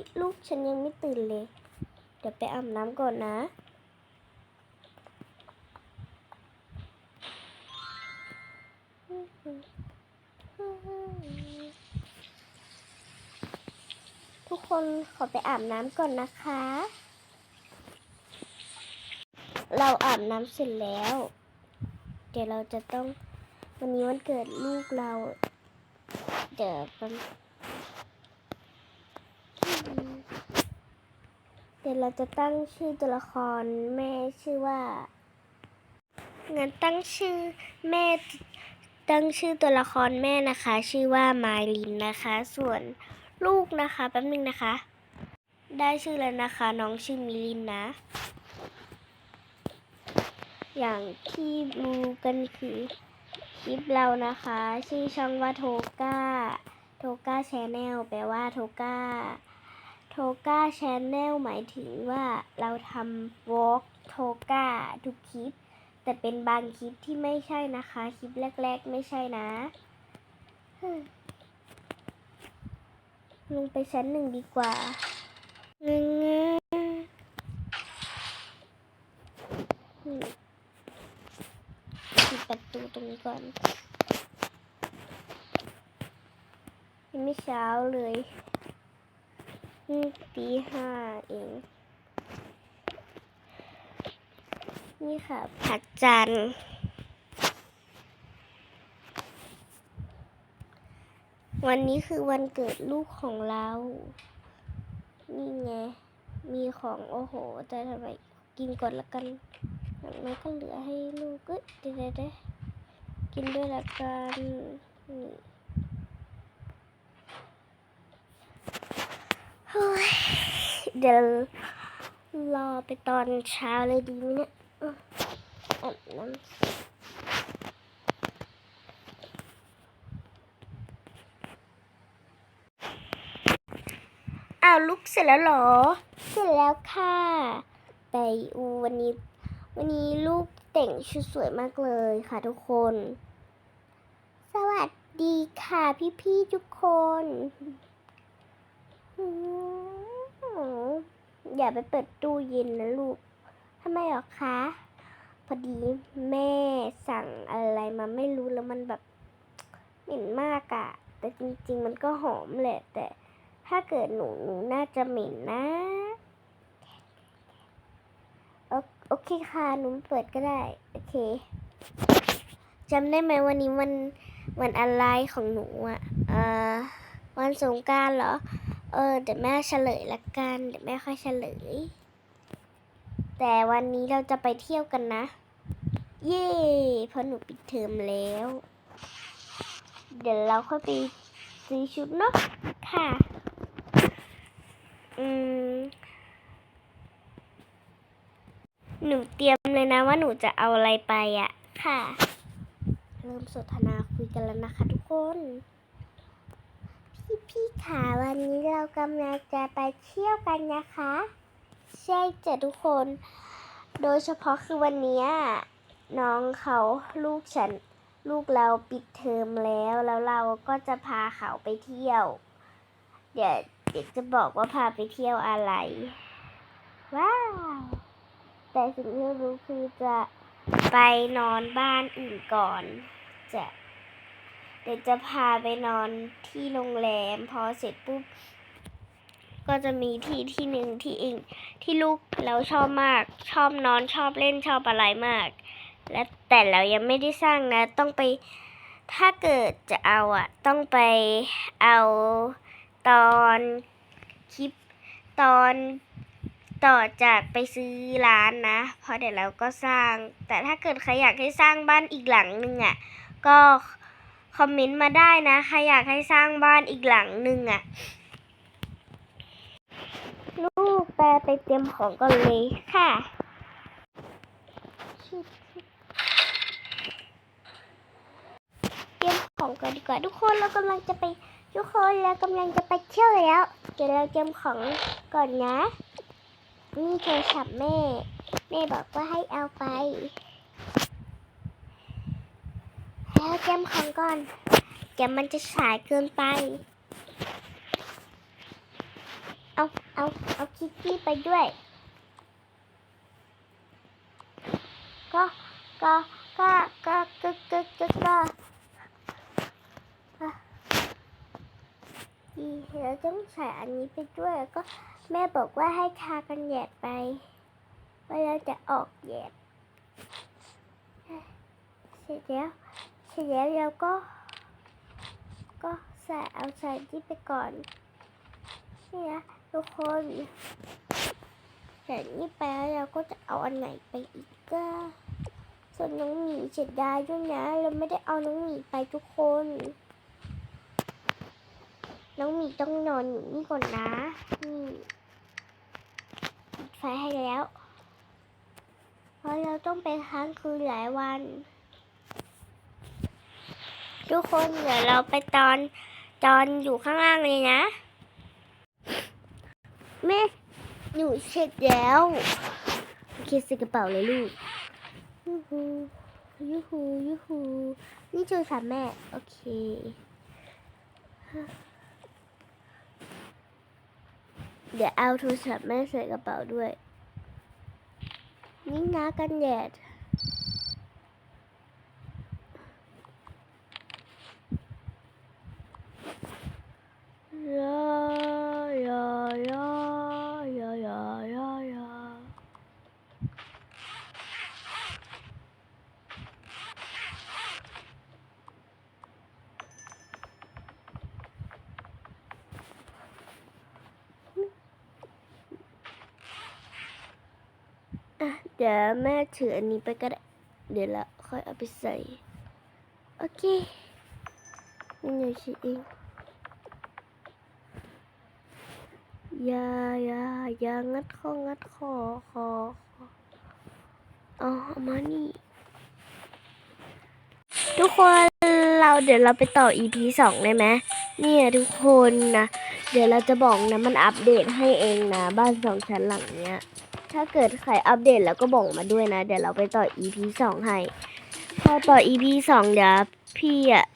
ยลูกฉันยังไม่ตื่นเลย เดี๋ยวไปอาบน้ำก่อนนะ ทุกคนขอไปอาบน้ำก่อนนะคะ เราอาบน้ำเสร็จแล้ว เดี๋ยวเราจะต้องวันนี้วันเกิดลูกเรา เดี๋ยวแป๊บ เดี๋ยวเราจะตั้งชื่อตัวละครแม่ชื่อว่างั้นตั้งชื่อแม่ตั้งชื่อตัวละครแม่นะคะ ชื่อว่ามายลินนะคะ ส่วนลูกนะคะแป๊บนึงนะคะ ได้ชื่อแล้วนะคะ น้องชื่อมิลินนะ อย่างที่รู้กันคือคลิปเรานะคะ ชื่อช่องว่าโทก้าโทก้าแชนแนลแปลว่าโทก้า โทก้าชแนลหมายถึงว่าเราทำวอล์กโทก้าทุกคลิป แต่เป็นบางคลิปที่ไม่ใช่นะคะ คลิปแรก ๆ ไม่ใช่นะ ลงไปชั้นหนึ่งดีกว่าเงงปิดประตูตรงนี้ก่อนยังไม่เช้าเลย พิ่งตีห้าเอง นี่ค่ะ ผักจันวันนี้คือวันเกิดลูกของเรา นี่ไง มีของโอ้โห แต่ทำไมกินก่อนละกันอย่างน้ก็เหลือให้ลูกเอ้ยเดี๋ยวเดี๋ยวเดี๋ยวกินด้วยละกันนี่ เดี๋ยวรอไปตอนเช้าเลยดีไหมเนี่ยอาบน้ำอ้าวลุกเสร็จแล้วเหรอ เสร็จแล้วค่ะ ไปอูวันนี้ วันนี้ลูกแต่งชุดสวยมากเลยค่ะทุกคน สวัสดีค่ะพี่ๆทุกคน อย่าไปเปิดตู้เย็นนะลูกทำไมหรอคะ พอดีแม่สั่งอะไรมาไม่รู้แล้วมันแบบเหม็นมากอะแต่จริงๆมันก็หอมแหละ แต่ถ้าเกิดหนูหนูน่าจะเหม็นนะโอโอเคค่ะหนูเปิดก็ได้ โอเคจำได้ไหมวันนี้วันวันอะไรของหนูอะเอ่อวันสงการเหรอ เออเดี๋ยวแม่เฉลยละกันเดี๋ยวแม่ค่อยเฉลย แต่วันนี้เราจะไปเที่ยวกันนะ เย่เพราะหนูปิดเทอมแล้ว เดี๋ยวเราค่อยไปซื้อชุดเนาะค่ะ อืม หนูเตรียมเลยนะว่าหนูจะเอาอะไรไปอะค่ะ เริ่มสนทนาคุยกันแล้วนะคะทุกคน พี่ขาวันนี้เรากำลังจะไปเที่ยวกันนะคะ ใช่จ้ะทุกคน โดยเฉพาะคือวันนี้น้องเขาลูกฉัน ลูกเราปิดเทอมแล้ว แล้วเราก็จะพาเขาไปเที่ยว เดี๋ยวเด็กจะบอกว่าพาไปเที่ยวอะไร ว้าว แต่สิ่งที่รู้คือจะไปนอนบ้านอื่นก่อนจะ เดี๋ยวจะพาไปนอนที่โรงแรม พอเสร็จปุ๊บ ก็จะมีที่ที่หนึ่งที่เองที่ลูกเราชอบมาก ชอบนอนชอบเล่นชอบอะไรมาก และแต่เรายังไม่ได้สร้างนะ ต้องไปถ้าเกิดจะเอาอะต้องไปเอาตอนคลิปตอนต่อจากไปซื้อร้านนะ เพราะเดี๋ยวเราก็สร้าง แต่ถ้าเกิดใครอยากให้สร้างบ้านอีกหลังหนึ่งอะก็ คอมเมนต์มาได้นะ ใครอยากให้สร้างบ้านอีกหลังหนึ่งอะลูกแปลไปเตรียมของก่อนเลยค่ะเตรียมของก่อนดีกว่าทุกคนเรากำลังจะไปทุกคนเรากำลังจะไปเที่ยวแล้ว เดี๋ยวเราเตรียมของก่อนนะ นี่โทรศัพท์แม่ แม่บอกว่าให้เอาไป แล้วเตรียมของก่อนเดี๋ยวมันจะสายเกินไป เอาเอาเอาคิตตี้ไปด้วย ก็ก็ก็ก็ก็ก็ก็ก็อะอีเราต้องใส่อันนี้ไปด้วยแล้วก็แม่บอกว่าให้ทากันแดดไปเวลาจะออกแดดเสร็จแล้ว เสร็จแล้วเราก็ ก็ใส่เอาใส่ที่ไปก่อนนี่นะทุกคนใส่นี่ไปแล้วเราก็จะเอาอันไหนไปอีกก็ส่วนน้องหมีเสียดายด้วยนะ เราไม่ได้เอาน้องหมีไปทุกคน น้องหมีต้องนอนอยู่นี่ก่อนนะนี่ปิดไฟให้แล้ว เพราะเราต้องไปค้างคืนหลายวัน ทุกคนเดี๋ยวเราไปตอนตอนอยู่ข้างล่างเลยนะแม่หนูเสร็จแล้วโอเคใส่กระเป๋าเลยลูกยูฮูยูฮูยูฮูนี่โทรศัพท์แม่ โอเคเดี๋ยวเอาโทรศัพท์แม่ใส่กระเป๋าด้วย นี่นะกันแดด ยายายายายายายา อะ เดี๋ยวแม่ถืออันนี้ไปก็ได้ เดี๋ยวละค่อยเอาไปใส่ โอเคนี่หนูชิเองอย่าอย่าอย่างัดคองัดคอคอคอเอาเอามานี่ ทุกคนเราเดี๋ยวเราไปต่อ EP สองได้ไหมเนี่ยทุกคนนะ เดี๋ยวเราจะบอกนะ มันอัปเดตให้เองนะ บ้านสองชั้นหลังเนี้ย ถ้าเกิดใครอัปเดตแล้วก็บอกมาด้วยนะ เดี๋ยวเราไปต่อ EP สองให้ พอต่อ EP สองเดี๋ยวพี่อะ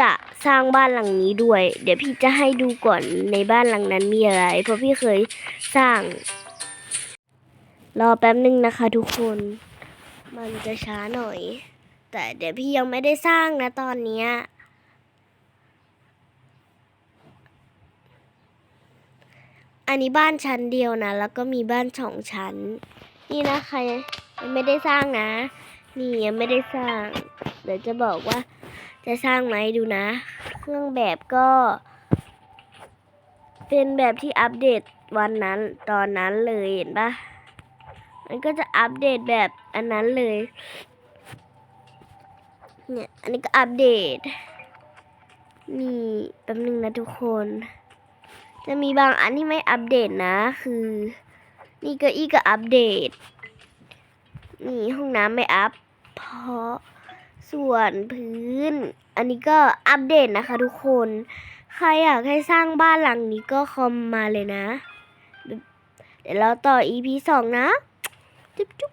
จะสร้างบ้านหลังนี้ด้วย เดี๋ยวพี่จะให้ดูก่อนในบ้านหลังนั้นมีอะไร เพราะพี่เคยสร้าง รอแป๊บนึงนะคะทุกคน มันจะช้าหน่อย แต่เดี๋ยวพี่ยังไม่ได้สร้างนะตอนเนี้ย อันนี้บ้านชั้นเดียวนะ แล้วก็มีบ้านสองชั้น นี่นะใครยังไม่ได้สร้างนะ นี่ยังไม่ได้สร้าง เดี๋ยวจะบอกว่า จะสร้างไหมดูนะ เครื่องแบบก็ เป็นแบบที่อัปเดตวันนั้นตอนนั้นเลยเห็นปะมันก็จะอัปเดตแบบอันนั้นเลย เนี่ย อันนี้ก็อัปเดต นี่แป๊บนึงนะทุกคน จะมีบางอันที่ไม่อัปเดตนะ คือ นี่เก็อี้ก็อัปเดต นี่ห้องน้ำไม่อัปเพราะส่วนพื้น อันนี้ก็อัปเดตนะคะทุกคน ใครอยากให้สร้างบ้านหลังนี้ก็คอมมาเลยนะ เดี๋ยวเราต่อ EP สองนะ จุ๊บจุ๊บ